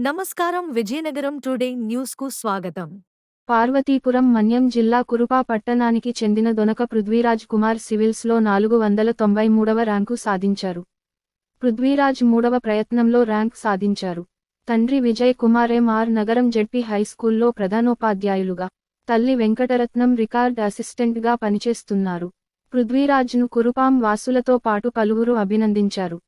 నమస్కారం విజయనగరం టుడే న్యూస్కు స్వాగతం పార్వతీపురం మన్యం జిల్లా కురుపా పట్టణానికి చెందిన దొనక పృథ్వీరాజ్ కుమార్ సివిల్స్లో నాలుగు వందల తొంభై మూడవ ర్యాంకు సాధించారు పృథ్వీరాజ్ మూడవ ప్రయత్నంలో ర్యాంక్ సాధించారు తండ్రి Vijay Kumar M R Nagaram ZP హైస్కూల్లో ప్రధానోపాధ్యాయులుగా తల్లి వెంకటరత్నం రికార్డ్ అసిస్టెంట్గా పనిచేస్తున్నారు పృథ్వీరాజ్ను కురుపాం వాసులతో పాటు పలువురు అభినందించారు.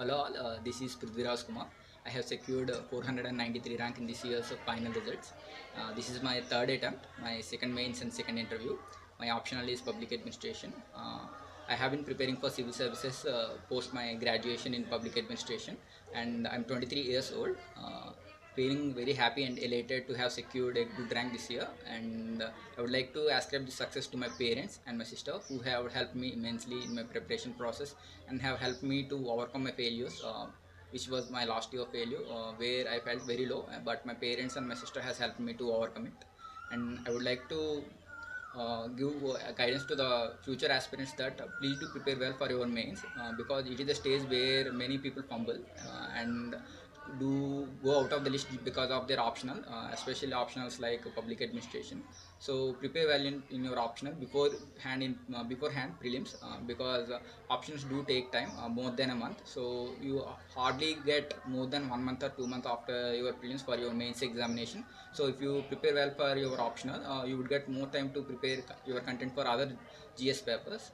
Uh, this is Prithviraj Kumar. I have secured uh, 493 rank in this year's final results. Uh, this is my third attempt, my second mains and second interview. My optional is public administration. Uh, I have been preparing for civil services uh, post my graduation in public administration, and I'm 23 years old. Uh, feeling very happy and elated to have secured a good rank this year and uh, i would like to ascribe this success to my parents and my sister who have helped me immensely in my preparation process and have helped me to overcome my failures uh, which was my last year failure uh, where i felt very low uh, but my parents and my sister has helped me to overcome it. And i would like to uh, give uh, guidance to the future aspirants that uh, please do prepare well for your mains because it is the stage where many people fumble and do go out of the list because of their optional uh, especially optionals like public administration. So prepare well in, in your optional before hand in uh, beforehand prelims uh, because uh, options do take time uh, more than a month. So you hardly get more than one month or two months after your prelims for your mains examination. So if you prepare well for your optional uh, you would get more time to prepare your content for other gs papers